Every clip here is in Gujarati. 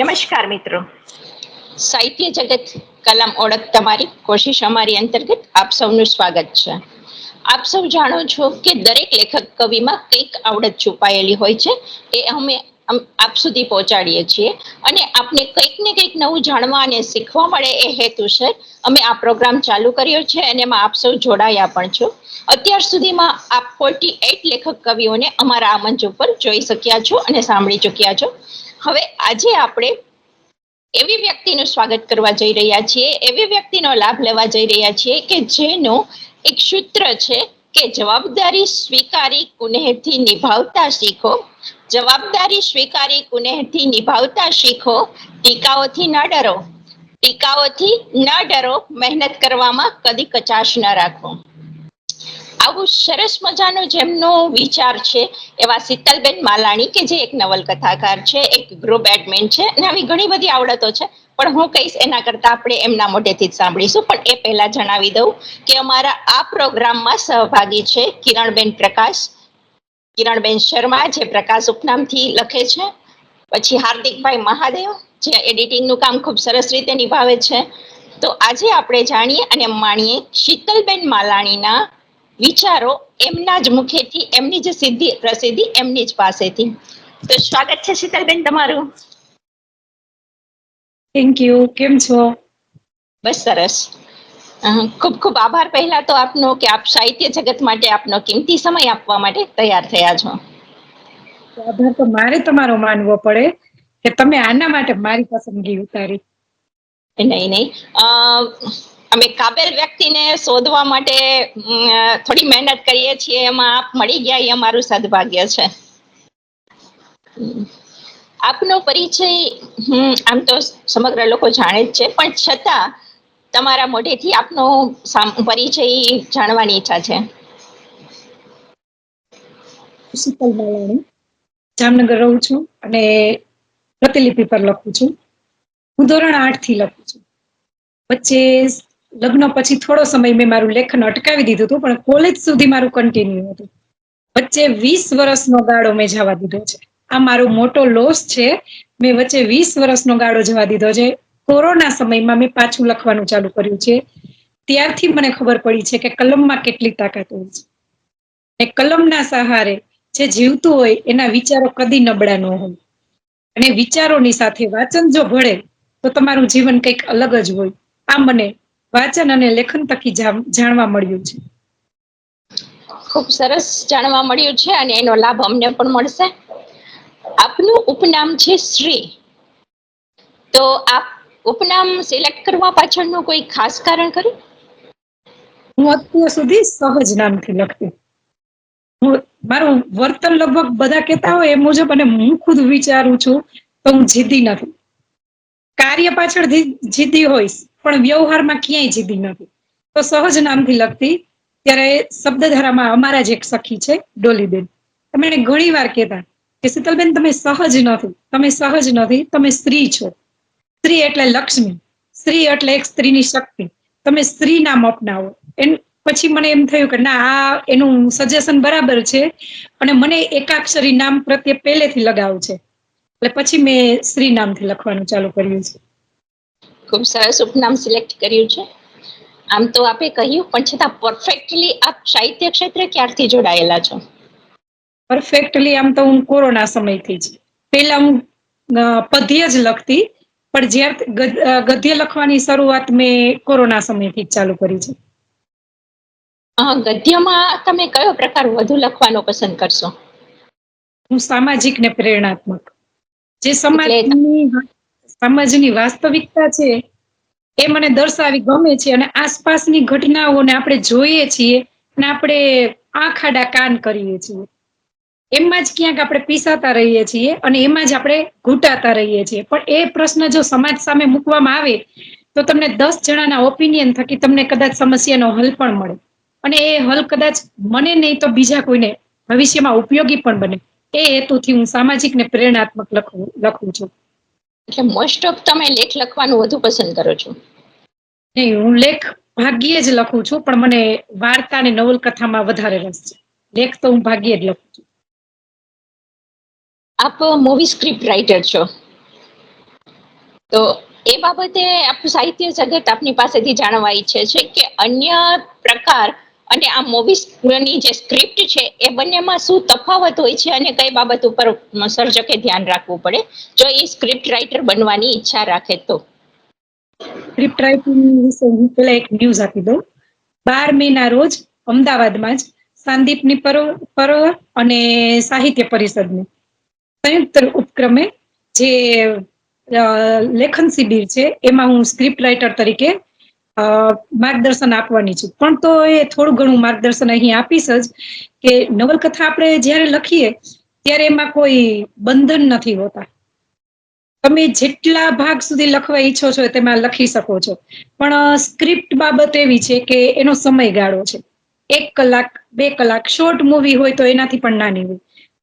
નમસ્કાર મિત્રો. સાહિત્ય જગત કલામ ઓળખ તમારી કોશિશ અમારી અંતર્ગત આપ સૌનું સ્વાગત છે. આપ સૌ જાણો છો કે દરેક લેખક કવિમાં કંઈક આવડત છુપાયેલી હોય છે, એ અમે આપ સુધી પહોંચાડીએ છીએ અને આપને કંઈક ને કંઈક નવું જાણવા અને શીખવા મળે એ હેતુસર અમે આ પ્રોગ્રામ ચાલુ કર્યો છે અને એમાં આપ સૌ જોડાયા પણ છો. અત્યાર સુધીમાં આપ ફોર્ટી એટ લેખક કવિઓને અમારા આ મંચ ઉપર જોઈ શક્યા છો અને સાંભળી ચૂક્યા છો. હવે આજે આપણે એવી વ્યક્તિનું સ્વાગત કરવા જઈ રહ્યા છીએ, એવી વ્યક્તિનો લાભ લેવા જઈ રહ્યા છીએ કે જેનું એક સૂત્ર છે કે જવાબદારી સ્વીકારી કુનેહથી નિભાવતા શીખો, જવાબદારી સ્વીકારી કુનેહથી નિભાવતા શીખો, ટીકાઓથી ન ડરો, ટીકાઓથી ન ડરો, મહેનત કરવામાં કદી કચાશ ન રાખો. આવું સરસ મજાનો જેમનો વિચાર છે, એવા શીતલબેન માલાણી કે જે એક નવલકથાકાર છે, એક ગ્રુપ એડમિન છે, અને આવી ઘણી બધી આવડતો છે, પણ હું કહીશ એના કરતા આપણે એમના મોઢેથી જ સાંભળીશું, પણ એ પહેલા જણાવી દઉં કે અમારા આ પ્રોગ્રામમાં સહભાગી છે કિરણબેન પ્રકાશ, કિરણબેન શર્મા, જે પ્રકાશ ઉપનામથી લખે છે, પછી હાર્દિકભાઈ મહાદેવ, જે એડિટિંગનું કામ ખૂબ સરસ રીતે નિભાવે છે. તો આજે આપણે જાણીએ અને માણીએ શીતલબેન માલાણીના વિચારો એમના જ મુખેથી એમની જ સિદ્ધિ પ્રસિદ્ધિ એમની જ પાસેથી. તો સ્વાગત છે શીતલબેન તમારું. થેન્ક યુ કેમ છો? બસ સરસ. ખૂબ ખૂબ આભાર પહેલા તો આપનો કે આપ સાહિત્ય જગત માટે આપનો કિંમતી સમય આપવા માટે તૈયાર થયા છો. આભાર તો મારે તમારો માનવો પડે કે તમે આના માટે મારી પસંદગી ઉતારી. નહીં નહીં. અ, અમે કાબેલ વ્યક્તિને શોધવા માટે થોડી મહેનત કરીએ છીએ. એમાં આપ મળી ગયા, એ અમારું સદભાગ્ય છે. આપનો પરિચય આમ તો સમગ્ર લોકો જાણે જ છે. પણ છતાં, તમારા મોઢેથી આપનો પરિચય જાણવાની ઈચ્છા છે. શીતલ બાલાણી. જામનગર રહું છું અને પ્રતિલિપિ પર લખું છું. હું ધોરણ આઠથી લખું છું. વચ્ચે લગ્ન પછી થોડો સમય મેં મારું લેખન અટકાવી દીધું હતું, પણ કોલેજ સુધી મારું કન્ટિન્યુ હતું. વચ્ચે વીસ વર્ષનો ગાળો મેં જવા દીધો છે. આ મારો મોટો લોસ છે. મેં વચ્ચે વીસ વર્ષનો ગાળો જવા દીધો છે. કોરોના સમયમાં મેં પાછું લખવાનું ચાલુ કર્યું છે. ત્યારથી મને ખબર પડી છે કે કલમમાં કેટલી તાકાત હોય છે. કલમના સહારે જે જીવતું હોય એના વિચારો કદી નબળા ન હોય. અને વિચારોની સાથે વાંચન જો ભળે, તો તમારું જીવન કંઈક અલગ જ હોય. આ મને વાંચન અને લેખન જામ- જાણવા મળ્યું છે. ખૂબ સરસ જાણવા મળ્યું છે અને એનો લાભ અમને પણ મળશે. આપનું ઉપનામ છે શ્રી. તો આપ ઉપનામ સિલેક્ટ કરવા પાછળનું કોઈ ખાસ કારણ ખરું? હું અત્યાર સુધી સહજ નામથી લખતી. હું મારું વર્તન લગભગ બધા કહેતા હોય એ મુજબ અને હું ખુદ વિચારું છું તો હું જીદી નથી. કાર્ય પાછળ જીદી હોઈશ. પણ વ્યવહારમાં ક્યાંય જીદી નથી તો સહજ નામથી લખતી ત્યારે શબ્દધારામાં અમારા જ એક સખી છે, ડોલીબેન. તમે એને ઘણી વાર કહેતા કે શીતલબેન, તમે સહજ નથી. તમે સહજ નથી. તમે સ્ત્રી છો. સ્ત્રી એટલે લક્ષ્મી. સ્ત્રી એટલે એક સ્ત્રીની શક્તિ. તમે સ્ત્રી નામ અપનાવો એન પછી મને એમ થયું કે ના, આ એનું સજેશન બરાબર છે અને મને એકાક્ષરી નામ પ્રત્યે પહેલેથી લગાવ છે. એટલે પછી મેં સ્ત્રી નામથી લખવાનું ચાલુ કર્યું છે. ખૂબ સરસ ઉપનામ સિલેક્ટ કર્યું છે. આમ તો આપે કહ્યું પણ છતાં પરફેક્ટલી આપ સાહિત્ય ક્ષેત્રે ક્યારથી જોડાયેલા છો? પરફેક્ટલી આમ તો હું કોરોના સમયથી જ. પહેલા હું પદ્ય જ લખતી પણ જ્યારે ગદ્ય લખવાની શરૂઆત મેં કોરોના સમયથી જ ચાલુ કરી છે. ગદ્યમાં તમે કયો પ્રકાર વધુ લખવાનો પસંદ કરશો? હું સામાજિક ને પ્રેરણાત્મક. જે સમાજની સમાજની વાસ્તવિકતા છે, એ મને દર્શાવી ગમે છે અને આસપાસની ઘટનાઓને આપણે જોઈએ છીએ અને આપણે આંખ કાન કરીએ છીએ. એમાં જ ક્યાંક આપણે પીસાતા રહીએ છીએ અને એમાં જ આપણે ઘૂંટાતા રહીએ છીએ. પણ એ પ્રશ્ન જો સમાજ સામે મૂકવામાં આવે, તો તમને દસ જણાના ઓપિનિયન થકી તમને કદાચ સમસ્યાનો હલ પણ મળે. અને એ હલ કદાચ મને નહીં તો બીજા કોઈને ભવિષ્યમાં ઉપયોગી પણ બને. એ હેતુથી હું સામાજિક ને પ્રેરણાત્મક લખું લખું છું. એટલે મોસ્ટ ઓફ તમે લેખ લખવાનું વધુ પસંદ કરો છો? નહીં હું લેખ ભાગ્યે જ લખું છું પણ મને વાર્તા અને નવલકથામાં વધારે રસ છે. લેખ તો હું ભાગ્યે જ લખું છું. આપ મૂવી સ્ક્રિપ્ટ રાઇટર છો. તો એ બાબતે આપ સાહિત્ય જગત આપની પાસેથી જાણવા ઈચ્છે છે કે અન્ય પ્રકાર અને આ મૂવીની જે સ્ક્રિપ્ટ છે, એ બંનેમાં શું તફાવત હોય છે અને કઈ બાબત ઉપર સર્જકે ધ્યાન રાખવું પડે? જો એ સ્ક્રિપ્ટ રાઇટર બનવાની ઈચ્છા રાખે તો. સ્ક્રિપ્ટ રાઇટિંગ વિશે હું પેલા એક ન્યૂઝ આપી દઉં. બાર મે ના રોજ અમદાવાદમાં જ સાંદીપની પર્વ પર્વ અને સાહિત્ય પરિષદની સંયુક્ત ઉપક્રમે જે લેખન શિબિર છે, એમાં હું સ્ક્રિપ્ટ રાઇટર તરીકે માર્ગદર્શન આપવાની છું. પણ તો એ થોડું ઘણું માર્ગદર્શન અહીં આપીશ જ કે નવલકથા આપણે જ્યારે લખીએ, ત્યારે એમાં કોઈ બંધન નથી હોતા. તમે જેટલા ભાગ સુધી લખવા ઈચ્છો છો તેમાં લખી શકો છો. પણ સ્ક્રિપ્ટ બાબત એવી છે કે એનો સમયગાળો છે. એક કલાક, બે કલાક શોર્ટ મૂવી હોય તો એનાથી પણ નાની હોય.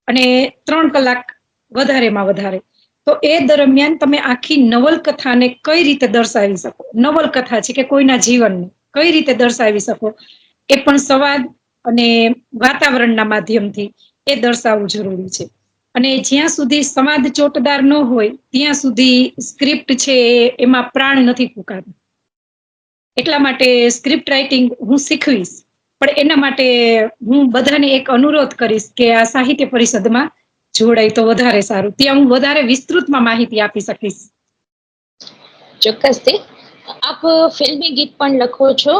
અને ત્રણ કલાક વધારેમાં વધારે. તો એ દરમિયાન તમે આખી નવલકથાને કઈ રીતે દર્શાવી શકો? નવલકથા છે કે કોઈના જીવનને કઈ રીતે દર્શાવી શકો? એ પણ સંવાદ અને વાતાવરણના માધ્યમથી એ દર્શાવવું જરૂરી છે. અને જ્યાં સુધી સંવાદ ચોટદાર ન હોય, ત્યાં સુધી સ્ક્રિપ્ટ છે એમાં પ્રાણ નથી ફૂંકાતું. એટલા માટે સ્ક્રિપ્ટ રાઇટિંગ હું શીખવીશ. પણ એના માટે હું બધાને એક અનુરોધ કરીશ કે આ સાહિત્ય પરિષદમાં જોડાય તો વધારે સારું. ત્યાં હું વધારે વિસ્તૃતમાં માહિતી આપી શકીશ. ચોક્કસથી આપ ફિલ્મી ગીત પણ લખો છો.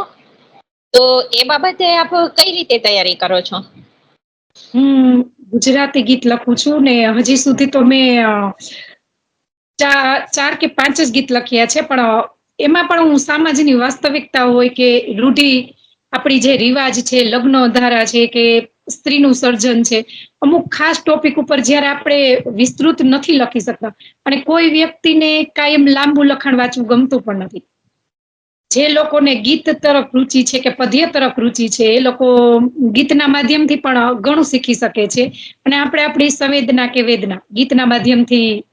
તો એ બાબતે આપ કઈ રીતે તૈયારી કરો છો? હું ગુજરાતી ગીત લખું છું ને હજી સુધી તો મેં ચાર કે પાંચ જ ગીત લખ્યા છે પણ એમાં પણ હું સામાજિકની વાસ્તવિકતા હોય કે રૂઢિ આપણી જે રિવાજ છે લગ્ન ધારા છે કે સ્ત્રીનું સર્જન છે. અમુક ખાસ ટોપિક ઉપર જ્યારે આપણે વિસ્તૃત નથી લખી શકતા. અને કોઈ વ્યક્તિને કાયમ લાંબુ લખાણ વાંચવું ગમતું પણ નથી. જે લોકોને ગીત તરફ રુચિ છે કે પદ્ય તરફ રુચિ છે, એ લોકો ગીતના માધ્યમથી પણ ઘણું શીખી શકે છે. અને આપણે આપણી સંવેદના કે વેદના ગીતના માધ્યમથી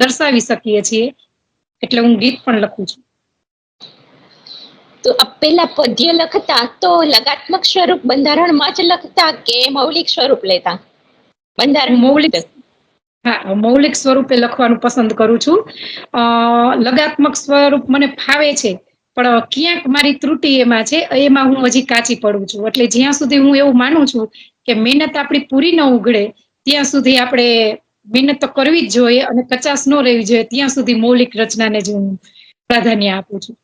દર્શાવી શકીએ છીએ. એટલે હું ગીત પણ લખું છું. તો પેલા પદ્ય લખતા તો લગાત્મક સ્વરૂપ બંધારણમાં જ લખતા કે મૌલિક સ્વરૂપ લેતા? બંધારણ મૌલિક. હા, મૌલિક સ્વરૂપે લખવાનું પસંદ કરું છું. લગાત્મક સ્વરૂપ મને ફાવે છે, પણ ક્યાંક મારી ત્રુટિ એમાં છે, એમાં હું હજી કાચી પડું છું. એટલે જ્યાં સુધી હું એવું માનું છું કે મહેનત આપણી પૂરી ન ઉઘડે ત્યાં સુધી આપણે મહેનત તો કરવી જ જોઈએ અને કચાશ ન રહેવી જોઈએ, ત્યાં સુધી મૌલિક રચનાને જ હું પ્રાધાન્ય આપું છું.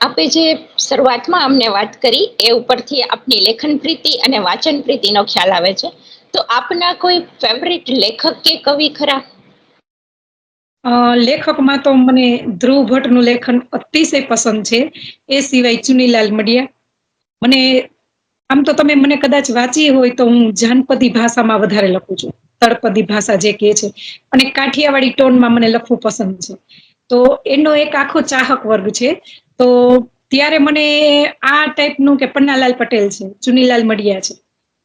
આપે જે શરૂઆતમાં અમને વાત કરી, એ ઉપરથી આપની લેખન પ્રીતિ અને વાચન પ્રીતિનો ખ્યાલ આવે છે. તો આપના કોઈ ફેવરિટ લેખક કે કવિ ખરા? લેખકમાં તો મને ધ્રુવ ભટ્ટનું લેખન અતિશય પસંદ છે. એ સિવાય ચુનીલાલ મડિયા. મને, આમ તો તમે મને કદાચ વાંચી હોય તો હું જાનપદી ભાષામાં વધારે લખું છું. તળપદી ભાષા જે કહે છે. અને કાઠિયાવાડી ટોનમાં મને લખવું પસંદ છે. તો એનો એક આખો ચાહક વર્ગ છે. તો ત્યારે મને આ ટાઈપનું કે પન્નાલાલ પટેલ છે ચુનીલાલ મડિયા છે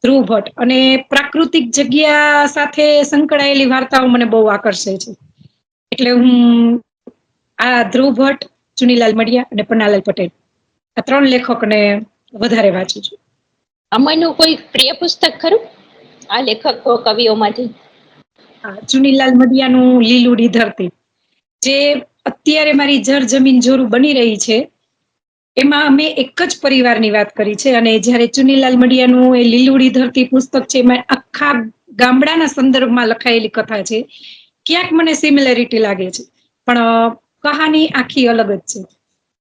ધ્રુવ ભટ્ટ. અને પ્રાકૃતિક જગ્યા સાથે સંકળાયેલી વાર્તાઓ મને બહુ આકર્ષે છે. એટલે હું આ ધ્રુવ ભટ્ટ ચુનીલાલ મડિયા અને પન્નાલાલ પટેલ આ ત્રણ લેખકને વધારે વાંચું છું. અમરનું કોઈ પ્રિય પુસ્તક ખરું? આ લેખકો કવિઓમાંથી? ચુનીલાલ મડિયાનું લીલુડી ધરતી જે અત્યારે મારી જર જમીન જોરું બની રહી છે. એમાં અમે એક જ પરિવારની વાત કરી છે અને જ્યારે ચુનીલાલ મડિયાનું એ લીલુડી ધરતી પુસ્તક છે, એમાં આખા ગામડાના સંદર્ભમાં લખાયેલી કથા છે. ક્યાંક મને સિમિલેરિટી લાગે છે, પણ કહાની આખી અલગ જ છે.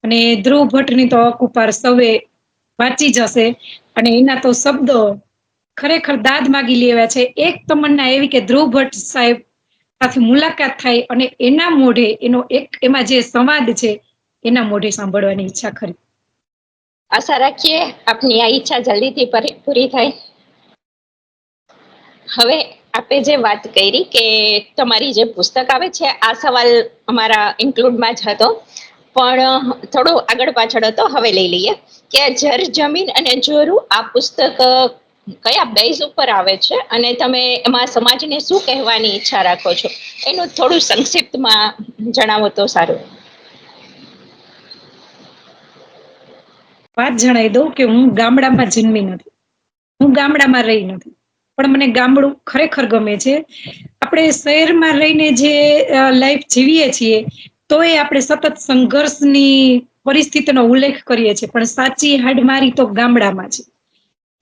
અને ધ્રુવ ભટ્ટની તો અકુપાર સૌએ વાંચી જશે અને એના તો શબ્દો ખરેખર દાદ માગી લેવા છે. એક તમન્ના એવી કે ધ્રુવ ભટ્ટ સાહેબ સાથે મુલાકાત થાય અને એના મોઢે એનો એક એમાં જે સંવાદ છે, એના મોઢે સાંભળવાની ઈચ્છા ખરી. આશા રાખીએ આપની આ ઈચ્છા જલ્દીથી પૂરી થાય. હવે આપે જે વાત કરી કે તમારી જે પુસ્તક આવે છે, આ સવાલ અમારા ઇન્ક્લુડમાં જ હતો. પણ થોડો આગળ પાછળ હતો, હવે લઈ લઈએ કે જર જમીન અને જોરું આ પુસ્તક કયા બેઝ ઉપર આવે છે અને તમે એમાં સમાજને શું કહેવાની ઈચ્છા રાખો છો? એનું થોડું સંક્ષિપ્તમાં જણાવો તો સારું. વાત જણાવી દઉં કે હું ગામડામાં જન્મી નથી. હું ગામડામાં રહી નથી. પણ મને ગામડું ખરેખર ગમે છે. આપણે શહેરમાં રહીને જે લાઈફ જીવીએ છીએ તો એ આપણે સતત સંઘર્ષની પરિસ્થિતિનો ઉલ્લેખ કરીએ છીએ. પણ સાચી હાડમારી તો ગામડામાં છે.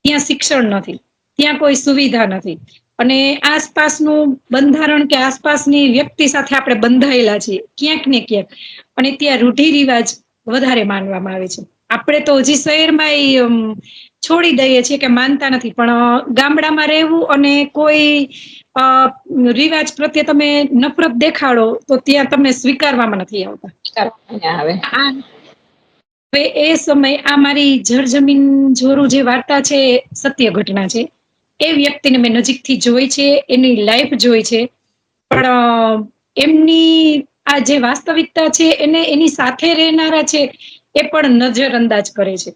ત્યાં શિક્ષણ નથી ત્યાં કોઈ સુવિધા નથી. અને આસપાસનું બંધારણ કે આસપાસની વ્યક્તિ સાથે આપણે બંધાયેલા છીએ ક્યાંક ને ક્યાંક. અને ત્યાં રૂઢિ રિવાજ વધારે માનવામાં આવે છે. આપણે તો હજી શહેરમાં છોડી દઈએ છીએ કે માનતા નથી પણ ગામડામાં રહેવું અને કોઈ રિવાજ પ્રત્યે તમે નફરત દેખાડો તો ત્યાં તમને સ્વીકારવામાં નથી આવતા. આવે. હવે એ સમય આ મારી જળજમીન જોરું જે વાર્તા છે, સત્ય ઘટના છે, એ વ્યક્તિને મેં નજીકથી જોઈ છે, એની લાઈફ જોઈ છે. પણ એમની આ જે વાસ્તવિકતા છે, એને એની સાથે રહેનારા છે, એ પણ નજરઅંદાજ કરે છે.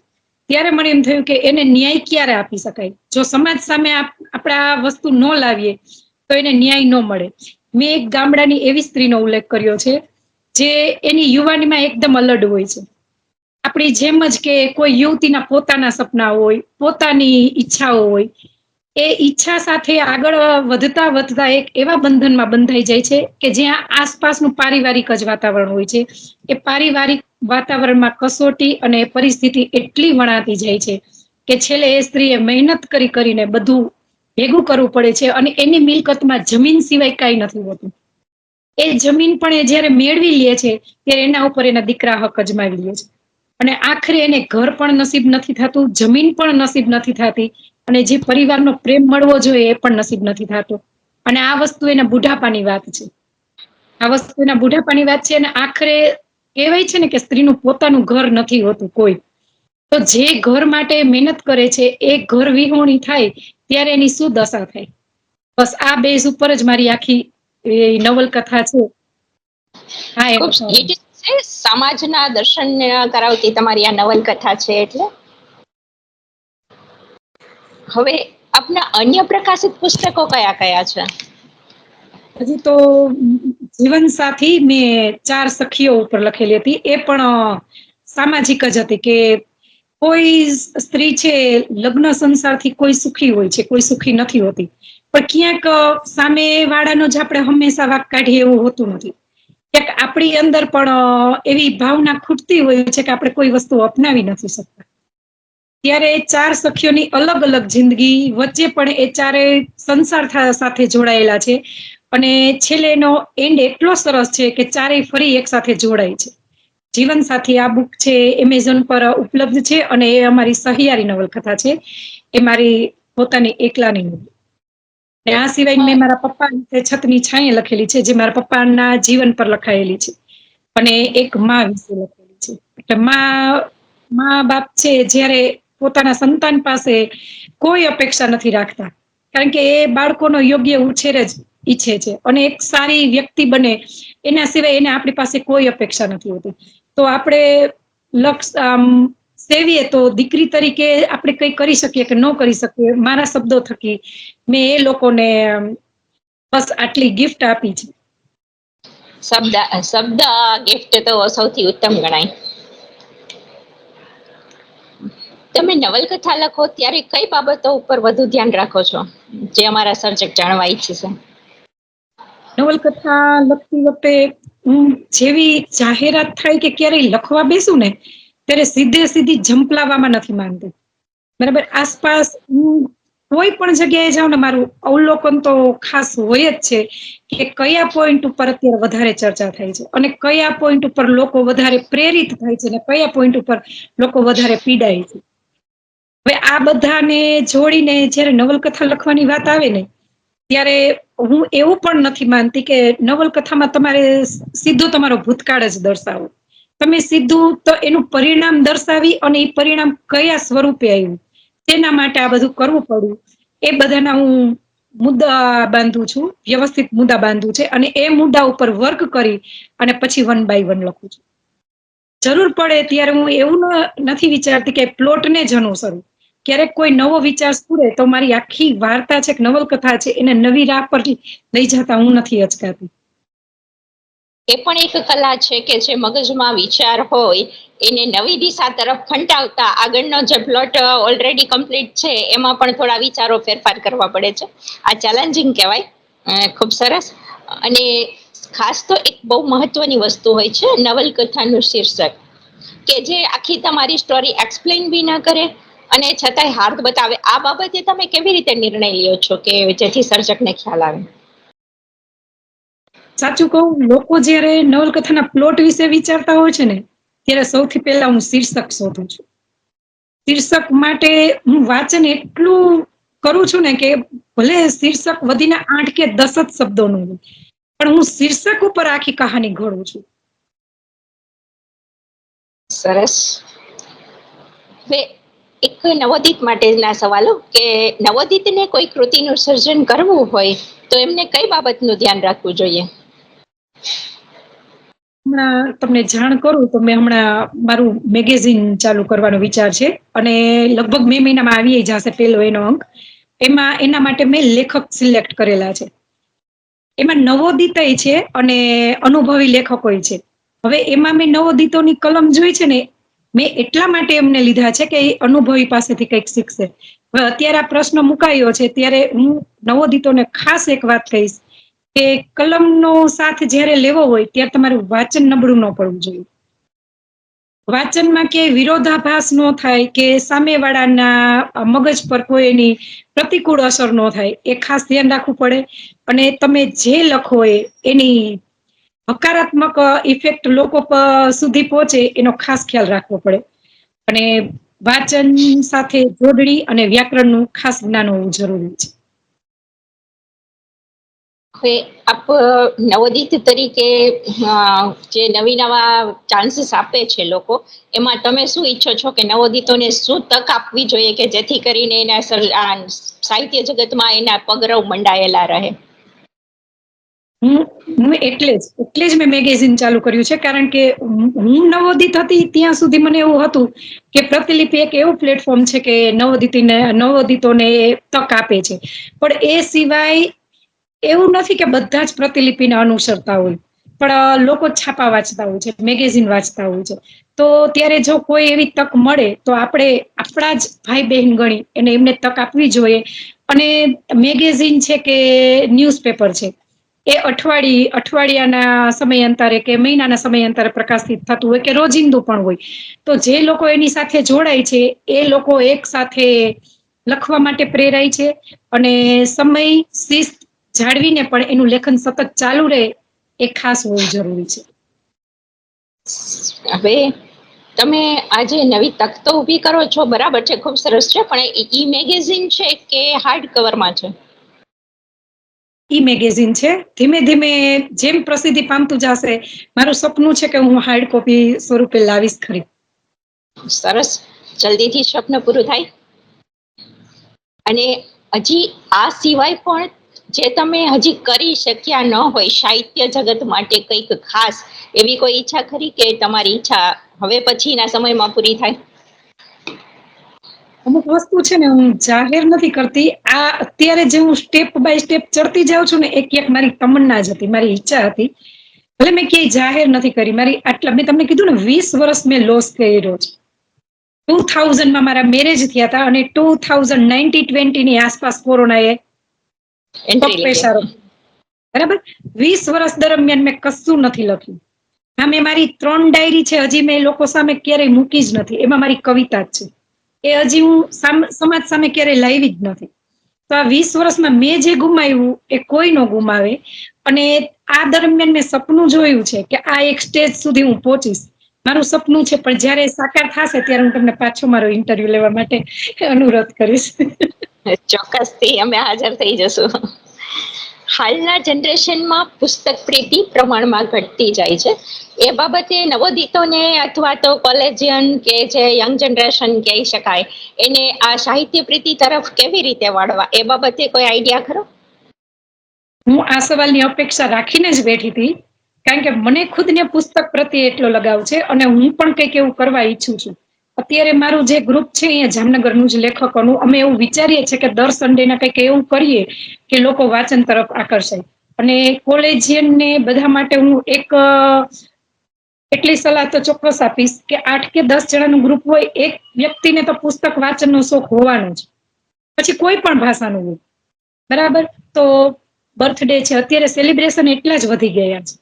ત્યારે મને એમ થયું કે એને ન્યાય ક્યારે આપી શકાય? જો સમાજ સામે આપ- આપણે આ વસ્તુ ન લાવીએ, તો એને ન્યાય ન મળે. મેં એક ગામડાની એવી સ્ત્રીનો ઉલ્લેખ કર્યો છે, જે એની યુવાનીમાં એકદમ અલડ હોય છે. આપણી જેમ જ કે કોઈ યુવતીના પોતાના સપના હોય, પોતાની ઈચ્છાઓ હોય, એ ઈચ્છા સાથે આગળ વધતા વધતા એક એવા બંધનમાં બંધાઈ જાય છે કે જ્યાં આસપાસનું પારિવારિક જ વાતાવરણ હોય છે. એ પારિવારિક વાતાવરણમાં કસોટી અને પરિસ્થિતિ એટલી વણાતી જાય છે કે છેલ્લે એ સ્ત્રીએ મહેનત કરી કરીને બધું ભેગું કરવું પડે છે અને એની મિલકતમાં જમીન સિવાય કાંઈ નથી હોતું. એ જમીન પણ એ જ્યારે મેળવી લે છે, ત્યારે એના ઉપર એના દીકરા હક અજમાવી લે છે. અને આખરે એને ઘર પણ નસીબ નથી થતું જમીન પણ નસીબ નથી થતી અને જે પરિવારનો પ્રેમ મળવો જોઈએ એ પણ નસીબ નથી થતો. અને આ વસ્તુ એના બુઢાપાની વાત છે. આ વસ્તુ એના બુઢાપાની વાત છે અને આખરે કહેવાય છે ને કે સ્ત્રીનું પોતાનું ઘર નથી હોતું કોઈ. તો જે ઘર માટે મહેનત કરે છે એ ઘર વિહોણી થાય ત્યારે એની શું દશા થાય? બસ આ બેઝ ઉપર જ મારી આખી એ નવલકથા છે. હા એ છે સમાજના દર્શન કરાવતી તમારી આ નવલકથા છે એટલે? હવે આપના અન્ય પ્રકાશિત પુસ્તકો કયા કયા છે? હજી તો જીવન સાથી મેં ચાર સખીઓ ઉપર લખેલી હતી. એ પણ સામાજિક જ હતી કે કોઈ સ્ત્રી છે, લગ્ન સંસારથી કોઈ સુખી હોય છે, કોઈ સુખી નથી હોતી. પણ ક્યાંક સામે વાળાનો જ આપણે હંમેશા વાક કાઢીએ એવું હોતું નથી. ક્યાંક આપણી અંદર પણ એવી ભાવના ખૂટતી હોય છે કે આપણે કોઈ વસ્તુ અપનાવી નથી શકતા. ત્યારે ચાર સખીઓની અલગ અલગ જિંદગી, વચ્ચે પણ એ ચારે સંસાર સાથે જોડાયેલા છે. અને છેલ્લે એનો એન્ડ એટલો સરસ છે કે ચારેય ફરી એક સાથે જોડાય છે. જીવન સાથી આ બુક છે એમેઝોન પર ઉપલબ્ધ છે અને એ અમારી સહિયારી નવલકથા છે. એ મારી પોતાની એકલાની નવલ અને આ સિવાય મેં મારા પપ્પા છતની છાંયે લખેલી છે, જે મારા પપ્પાના જીવન પર લખાયેલી છે. અને એક માં વિશે લખેલી છે. એટલે માં, મા બાપ છે, જ્યારે પોતાના સંતાન પાસે કોઈ અપેક્ષા નથી રાખતા. કારણ કે એ બાળકોનો યોગ્ય ઉછેર જ ઈચ્છે છે. અને એક સારી વ્યક્તિ બને, એના સિવાય એને આપણી પાસે કોઈ અપેક્ષા નથી હોતી. તો આપણે લક્ષ, આમ સેવીએ તો દીકરી તરીકે આપણે કંઈ કરી શકીએ કે ન કરી શકીએ? મારા શબ્દો થકી મેં એ લોકોને બસ આટલી ગિફ્ટ આપી છે. શબ્દ શબ્દ ગિફ્ટ તો સૌથી ઉત્તમ ગણાય. તમે નવલકથા લખો ત્યારે કઈ બાબતો ઉપર વધુ ધ્યાન રાખો છો? જે અમારા સર્જક જાણવા ઈચ્છે છે. નવલકથા લખતી વખતે હું જેવી જાહેરાત થાય કે ક્યારેય લખવા બેસું ને ત્યારે સીધે સીધી ઝંપલાવવામાં નથી માંગતી. બરાબર? આસપાસ હું કોઈ પણ જગ્યાએ જાઉં ને મારું અવલોકન તો ખાસ હોય જ છે કે કયા પોઈન્ટ ઉપર અત્યારે વધારે ચર્ચા થાય છે અને કયા પોઈન્ટ ઉપર લોકો વધારે પ્રેરિત થાય છે અને કયા પોઈન્ટ ઉપર લોકો વધારે પીડાય છે. હવે આ બધાને જોડીને જ્યારે નવલકથા લખવાની વાત આવે ને, ત્યારે હું એવું પણ નથી માનતી કે નવલકથામાં તમારે સીધો તમારો ભૂતકાળ જ દર્શાવો તમે સીધું તો એનું પરિણામ દર્શાવી અને એ પરિણામ કયા સ્વરૂપે આવ્યું? તેના માટે આ બધું કરવું પડ્યું. એ બધાના હું મુદ્દા બાંધું છું, વ્યવસ્થિત મુદ્દા બાંધું છે અને એ મુદ્દા ઉપર વર્ક કરી અને પછી વન બાય વન લખું છું. જરૂર પડે ત્યારે હું એવું નથી વિચારતી કે પ્લોટને જ અનુસરું. ક્યારેક કોઈ નવો વિચાર સુરે તો મારી આખી વાર્તા છે નવલકથા છે એને નવી રાહ પર લઈ જતા હું નથી અચકાતી. એ પણ એક કલા છે કે જે મગજમાં વિચાર હોય, એને નવી દિશા તરફ ફંટાવતા આગળનો જે પ્લોટ ઓલરેડી કમ્પ્લીટ છે, એમાં પણ થોડા વિચારો ફેરફાર કરવા પડે છે. આ ચેલેન્જિંગ કહેવાય. ખૂબ સરસ. અને ખાસ તો એક બહુ મહત્વની વસ્તુ હોય છે નવલકથાનું શીર્ષક, કે જે આખી તમારી સ્ટોરી એક્સપ્લેન બી ના કરે અને છતાંય હાર્દ બતાવે. આ બાબતે તમે કેવી રીતે નિર્ણય લ્યો છો કે જેથી સર્જકને ખ્યાલ આવે? સાચું કહું, લોકો જ્યારે નવલકથાના પ્લોટ વિશે વિચારતા હોય છે ને, ત્યારે સૌથી પહેલા હું શીર્ષક શોધું છું. શીર્ષક માટે હું વાંચન એટલું કરું છું ને કે ભલે શીર્ષક વધીને આઠ કે દસ જ શબ્દોનું પણ હું શીર્ષક ઉપર આખી કહાની ઘડું છું. સરસ. એક નવોદિત માટેના સવાલો કે નવોદિતને કોઈ કૃતિનું સર્જન કરવું હોય, તો એમને કઈ બાબતનું ધ્યાન રાખવું જોઈએ? હમણાં તમને જાણ કરું તો મેં હમણાં મારું મેગેઝિન ચાલુ કરવાનો વિચાર છે અને લગભગ મે મહિનામાં આવી જશે પેલો એનો અંક. એમાં એના માટે મેં લેખક સિલેક્ટ કરેલા છે. એમાં નવોદિતય છે અને અનુભવી લેખકોય છે. હવે એમાં મેં નવોદિતોની કલમ જોઈ છે ને, મેં એટલા માટે એમને લીધા છે કે અનુભવી પાસેથી કંઈક શીખશે. હવે અત્યારે આ પ્રશ્ન મુકાયો છે, ત્યારે હું નવોદિતોને ખાસ એક વાત કહીશ. કે કલમનો સાથ જ્યારે લેવો હોય ત્યારે તમારું વાંચન નબળું ન પડવું જોઈએ. વાંચનમાં કે વિરોધાભાસ ન થાય, કે સામેવાળાના મગજ પર કોઈ એની પ્રતિકૂળ અસર ન થાય, એ ખાસ ધ્યાન રાખવું પડે. અને તમે જે લખો એ, એની હકારાત્મક ઇફેક્ટ લોકો સુધી પહોંચે, એનો ખાસ ખ્યાલ રાખવો પડે. અને વાંચન સાથે જોડણી અને વ્યાકરણનું ખાસ જ્ઞાન હોવું જરૂરી છે. હવે આપ, નવોદિત તરીકે જે નવી નવા ચાન્સીસ આપે છે લોકો, એમાં તમે શું ઈચ્છો છો કે નવોદિતોને શું તક આપવી જોઈએ કે જેથી કરીને એના સાહિત્ય જગતમાં એના પગરવ મંડાયેલા રહે? હું એટલે જ એટલે જ મેં મેગેઝિન ચાલુ કર્યું છે, કારણ કે હું નવોદિત હતી ત્યાં સુધી મને એવું હતું કે પ્રતિલિપિ એક એવું પ્લેટફોર્મ છે કે નવોદિતને, નવોદિતોને તક આપે છે. પણ એ સિવાય એવું નથી કે બધા જ પ્રતિલિપિને અનુસરતા હોય, પણ લોકો છાપા વાંચતા હોય છે, મેગેઝિન વાંચતા હોય છે. તો ત્યારે જો કોઈ એવી તક મળે, તો આપણે આપણા જ ભાઈ બહેન ગણી એને એમને તક આપવી જોઈએ. અને મેગેઝિન છે કે ન્યૂઝપેપર છે, એ અઠવાડિયે અઠવાડિયાના સમયાંતરે કે મહિનાના સમયાંતરે પ્રકાશિત થતું હોય કે રોજિંદુ પણ હોય. તો જે લોકો એની સાથે જોડાય છે, એ લોકો એક સાથે લખવા માટે પ્રેરાય છે અને સમય, શિસ્ત જાળવીને પણ એનું લેખન સતત ચાલુ રહે એ ખાસ હોવું જરૂરી છે. હવે તમે આજે નવી તક તો ઊભી કરો છો બરાબર છે ખૂબ સરસ છે પણ ઈ મેગેઝિન છે કે હાર્ડ કવરમાં છે? ઈ મેગેઝિન છે. ધીમે ધીમે જેમ પ્રસિદ્ધિ પામતું જશે મારું સપનું છે કે હું હાર્ડ કોપી સ્વરૂપે લાવીશ ખરી. સરસ. જલ્દીથી સ્વપ્ન પૂરું થાય. અને હજી આ સિવાય પણ જે તમે હજી કરી શક્યા ન હોય, સાહિત્ય જગત માટે કંઈક ખાસ, એવી કોઈ ઈચ્છા ખરી કે તમારી ઈચ્છા હવે પછીના સમયમાં પૂરી થાય? અમુક વસ્તુ છે ને હું જાહેર નથી કરતી. આ અત્યારે જે હું સ્ટેપ બાય સ્ટેપ ચડતી જાઉં છું ને, એક એક મારી તમન્ના જ હતી, મારી ઈચ્છા હતી. ભલે મેં ક્યાંય જાહેર નથી કરી, મારી આટલા, મેં તમને કીધું ને, વીસ વર્ષ મેં લોસ કર્યો છે. ટુ થાઉઝન્ડમાં મારા મેરેજ થયા હતા અને ટુ થાઉઝન્ડ નાઇન્ટી ટ્વેન્ટીની આસપાસ કોરોનાએ બરાબર? વીસ વર્ષ દરમિયાન મેં કશું નથી લખ્યું. હા મેં મારી ત્રણ ડાયરી છે હજી મેં લોકો સામે ક્યારેય મૂકી જ નથી. એમાં મારી કવિતા જ છે. એ હજી હું સમાજ સામે ક્યારેય લાવી જ નથી. તો આ વીસ વર્ષમાં મેં જે ગુમાવ્યું એ કોઈ ન ગુમાવે. અને આ દરમિયાન મેં સપનું જોયું છે કે આ એક સ્ટેજ સુધી હું પહોંચીશ. મારું સપનું છે પણ જ્યારે સાકાર થશે ત્યારે હું તમને પાછો મારો ઇન્ટરવ્યુ લેવા માટે અનુરોધ કરીશ. ચોક્કસથી અમે હાજર થઈ જશું. હાલના જનરેશનમાં પુસ્તક પ્રીતિ પ્રમાણમાં ઘટતી જાય છે. એ બાબતે નવોદિતોને અથવા તો કોલેજિયન કે જે યંગ જનરેશન કહી શકાય, એને આ સાહિત્ય પ્રીતિ તરફ કેવી રીતે વાળવા? એ બાબતે કોઈ આઈડિયા ખરો? હું આ સવાલની અપેક્ષા રાખીને જ બેઠી હતી, કારણ કે મને ખુદને પુસ્તક પ્રત્યે એટલો લગાવ છે અને હું પણ કંઈક એવું કરવા ઈચ્છું છું. અત્યારે મારું જે ગ્રુપ છે અહીંયા જામનગરનું જ લેખકોનું, અમે એવું વિચારીએ છીએ કે દર સન્ડેના કંઈક એવું કરીએ કે લોકો વાંચન તરફ આકર્ષાય. અને કોલેજિયન ને બધા માટે હું એક એટલી સલાહ તો ચોક્કસ આપીશ કે આઠ કે દસ જણાનું ગ્રુપ હોય, એક વ્યક્તિને તો પુસ્તક વાંચનનો શોખ હોવાનો જ. પછી કોઈ પણ ભાષાનું હોય. બરાબર? તો બર્થડે છે. અત્યારે સેલિબ્રેશન એટલા જ વધી ગયા છે.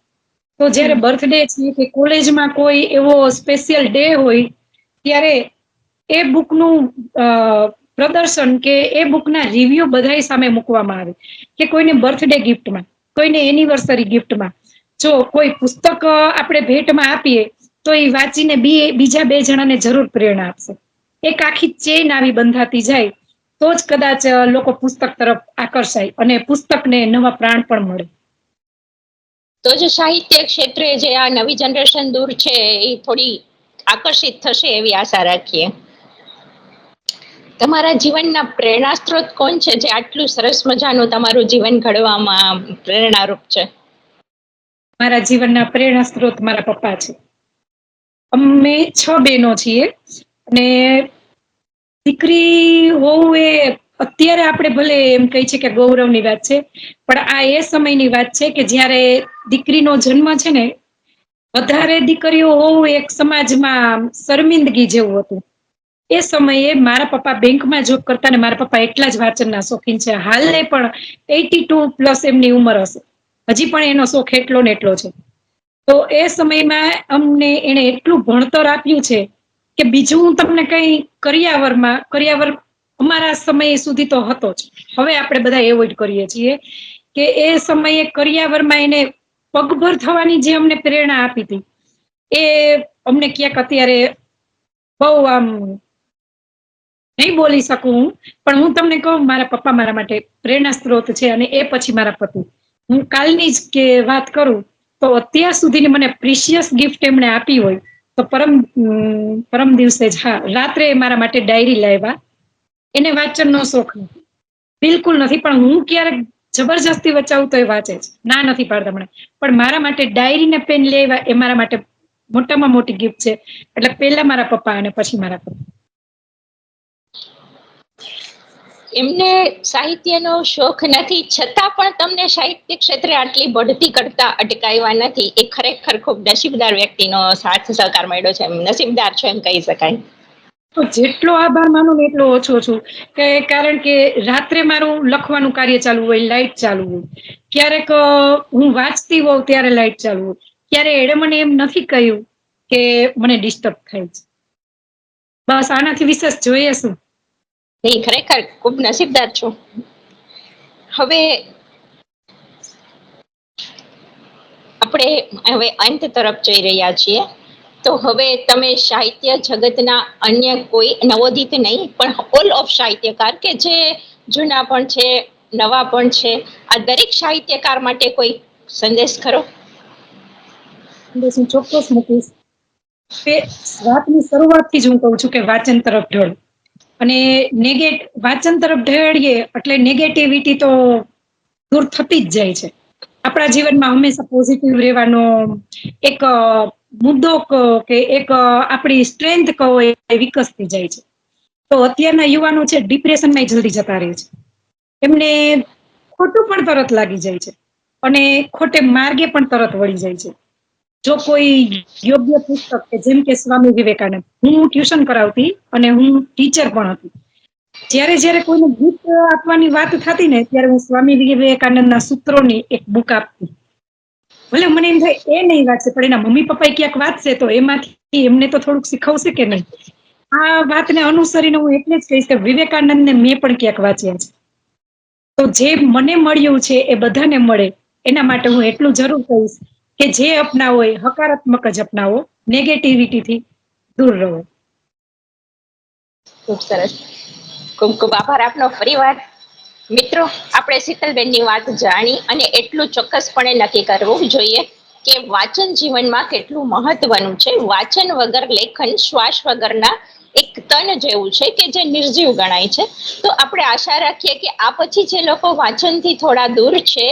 તો જ્યારે બર્થડે છે કે કોલેજમાં કોઈ એવો સ્પેશિયલ ડે હોય ત્યારે એ બુકનું પ્રદર્શન કે એ બુકના રિવ્યુ બધા સામે મૂકવામાં આવે. કે કોઈને બર્થડે ગિફ્ટમાં કોઈને એનિવર્સરી ગિફ્ટમાં જો કોઈ પુસ્તક આપણે ભેટમાં આપીએ, તો એ વાંચીને બી બીજા બે જણાને જરૂર પ્રેરણા આપશે. એક આખી ચેન આવી બંધાતી જાય, તો જ કદાચ લોકો પુસ્તક તરફ આકર્ષાય અને પુસ્તકને નવા પ્રાણ પણ મળે. તો જ સાહિત્ય ક્ષેત્રે જે આ નવી જનરેશન દૂર છે, એ થોડી આકર્ષિત થશે એવી આશા રાખીએ. તમારા જીવનના પ્રેરણા સ્ત્રોત કોણ છે? જે આટલું સરસ મજાનું તમારું જીવન ઘડવામાં પ્રેરણારૂપ છે. મારા જીવનના પ્રેરણા સ્ત્રોત મારા પપ્પા છે. અમે છ બહેનો છીએ અને દીકરી હોવું એ અત્યારે આપણે ભલે એમ કહી છે કે ગૌરવની વાત છે, પણ આ એ સમયની વાત છે કે જ્યારે દીકરીનો જન્મ છે ને વધારે દીકરીઓ હોવું એક સમાજમાં શર્મિંદગી જેવું હતું. એ સમયે મારા પપ્પા બેંકમાં જોબ કરતા ને મારા પપ્પા એટલા જ વાંચનના શોખીન છે. હાલને પણ એટી ટુ પ્લસ એમની ઉંમર હશે. હજી પણ એનો શોખ એટલો ને એટલો છે. તો એ સમયમાં અમને એને એટલું ભણતર આપ્યું છે કે બીજું હું તમને કઈ કરિયાવરમાં, કરિયાવર અમારા સમય સુધી તો હતો જ. હવે આપણે બધા એવોઇડ કરીએ છીએ કે એ સમયે કરિયાવરમાં એને પગભર થવાની જે અમને પ્રેરણા આપી હતી, એ અમને ક્યાંક અત્યારે બહુ આમ નહીં બોલી શકું હું, પણ હું તમને કહું, મારા પપ્પા મારા માટે પ્રેરણા સ્ત્રોત છે અને એ પછી મારા પતિ. હું કાલની જ કે વાત કરું, તો અત્યાર સુધીની મને પ્રિશિયસ ગિફ્ટ એમણે આપી હોય, તો પરમ પરમ દિવસે જ, હા, રાત્રે મારા માટે ડાયરી લાવ્યા. એને વાંચનનો શોખ નથી. બિલકુલ નથી, પણ હું ક્યારેક જબરજસ્તી વચાવું તો એ વાંચે છે. ના નથી પાડતા મને. પણ મારા માટે ડાયરી ને પેન લેવા એ મારા માટે મોટામાં મોટી ગિફ્ટ છે. એટલે પહેલા મારા પપ્પા અને પછી મારા પપ્પા. એમને સાહિત્યનો શોખ નથી. છતાં પણ તમને સાહિત્ય ક્ષેત્રે આટલી બઢતી કરતા અટકાવ્યા નથી. એ ખરેખર ખૂબ નસીબદાર વ્યક્તિનો સાથ સહકાર મળ્યો છે નસીબદાર છે એમ કહી શકાય. જેટલો આભાર માનું એટલો ઓછો છું. કે કારણ કે રાત્રે મારું લખવાનું કાર્ય ચાલુ હોય લાઇટ ચાલુ હોય. ક્યારેક હું વાંચતી હોઉં ત્યારે લાઇટ ચાલુ હોય. ક્યારે એણે મને એમ નથી કહ્યું કે મને ડિસ્ટર્બ થાય છે. બસ આનાથી વિશેષ જોઈએ શું? નહીં, ખરેખર ખૂબ નસીબદાર છું. હવે, આપણે હવે અંત તરફ જઈ રહ્યા છીએ. તો હવે તમે સાહિત્ય જગતના અન્ય કોઈ નવોદિત નહીં, પણ ઓલ ઓફ સાહિત્યકાર કે જે જૂના પણ છે, નવા પણ છે, આ દરેક સાહિત્યકાર માટે કોઈ સંદેશ ખરો? હું ચોક્કસ મૂકીશ. તે વાતની શરૂઆતથી જ હું કહું છું કે વાંચન તરફ ઢળ. અને નેગેટ વાંચન તરફ ઢળીએ એટલે નેગેટિવિટી તો દૂર થતી જ જાય છે. આપણા જીવનમાં હંમેશા પોઝિટિવ રહેવાનો એક મુદ્દો કે એક આપણી સ્ટ્રેન્થ કહો એ વિકસતી જાય છે. તો અત્યારના યુવાનો છે ડિપ્રેશનમાં જલ્દી જતા રહે છે. એમને ખોટું પણ તરત લાગી જાય છે. અને ખોટે માર્ગે પણ તરત વળી જાય છે. જો કોઈ યોગ્ય પુસ્તક કે જેમ કે સ્વામી વિવેકાનંદ, હું ટ્યુશન કરાવતી અને હું ટીચર પણ હતી. જ્યારે જ્યારે કોઈને ગીત આપવાની વાત થતી ને, ત્યારે હું સ્વામી વિવેકાનંદના સૂત્રોની એક બુક આપતી. ભલે મને એમ થાય, એ નહીં વાંચે, પણ એના મમ્મી પપ્પા ક્યાંક વાંચશે તો એમાંથી એમને તો થોડુંક શીખવશે કે નહીં? આ વાતને અનુસરીને હું એટલે જ કહીશ કે વિવેકાનંદને મેં પણ ક્યાંક વાંચ્યા છે. તો જે મને મળ્યું છે, એ બધાને મળે. એના માટે હું એટલું જરૂર કહીશ કે જે અપનાવો એ હકારાત્મક જ અપનાવો નેગેટિવિટીથી દૂર રહો. ખૂબ સરસ. ખૂબ ખૂબ આભાર આપનો ફરીવાર મિત્રો, આપણે શીતલબેનની વાત જાણી અને એટલું ચોક્કસપણે નક્કી કરવું જોઈએ કે વાંચન જીવનમાં કેટલું મહત્વનું છે. વાંચન વગર લેખન, શ્વાસ વગરના એક તન જેવું છે કે જે નિર્જીવ ગણાય છે. તો આપણે આશા રાખીએ કે આ પછી જે લોકો વાંચનથી થોડા દૂર છે,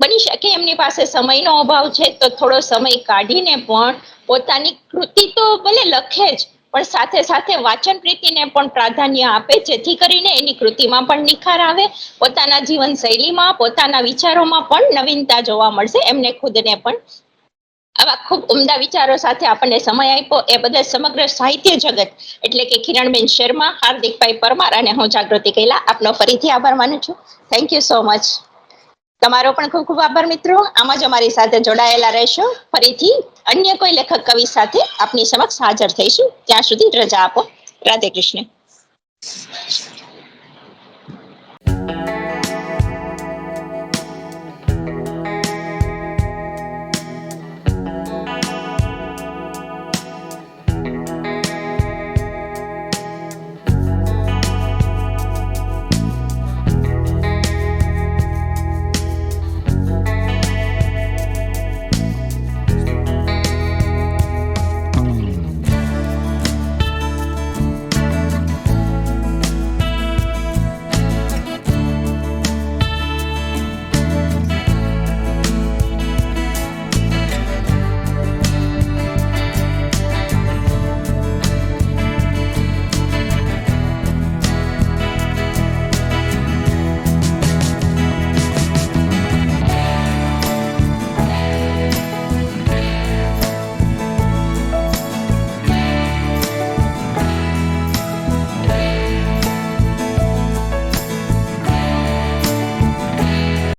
બની શકે એમની પાસે સમયનો અભાવ છે, તો થોડો સમય કાઢીને પણ પોતાની કૃતિ તો ભલે લખે જ પણ સાથે સાથે વાચન પ્રીતિને પણ પ્રાધાન્ય આપે, જેથી કરીને એની કૃતિમાં પણ નિખાર આવે, પોતાના જીવન શૈલીમાં પોતાના વિચારોમાં પણ નવીનતા જોવા મળશે. એમને ખુદને પણ આવા ખૂબ ઉમદા વિચારો સાથે આપણને સમય આપ્યો. એ બદલ સમગ્ર સાહિત્ય જગત, એટલે કે કિરણબેન શર્મા, હાર્દિકભાઈ પરમાર અને હું જાગૃતિ કૈલા આપનો ફરીથી આભાર માનું છું. થેન્ક યુ સો મચ તમારો પણ ખૂબ ખૂબ આભાર મિત્રો. આમ જ અમારી સાથે જોડાયેલા રહેશો. ફરીથી અન્ય કોઈ લેખક કવિ સાથે આપની સમક્ષ હાજર થઈશું. ત્યાં સુધી રજા આપો. રાધે કૃષ્ણ.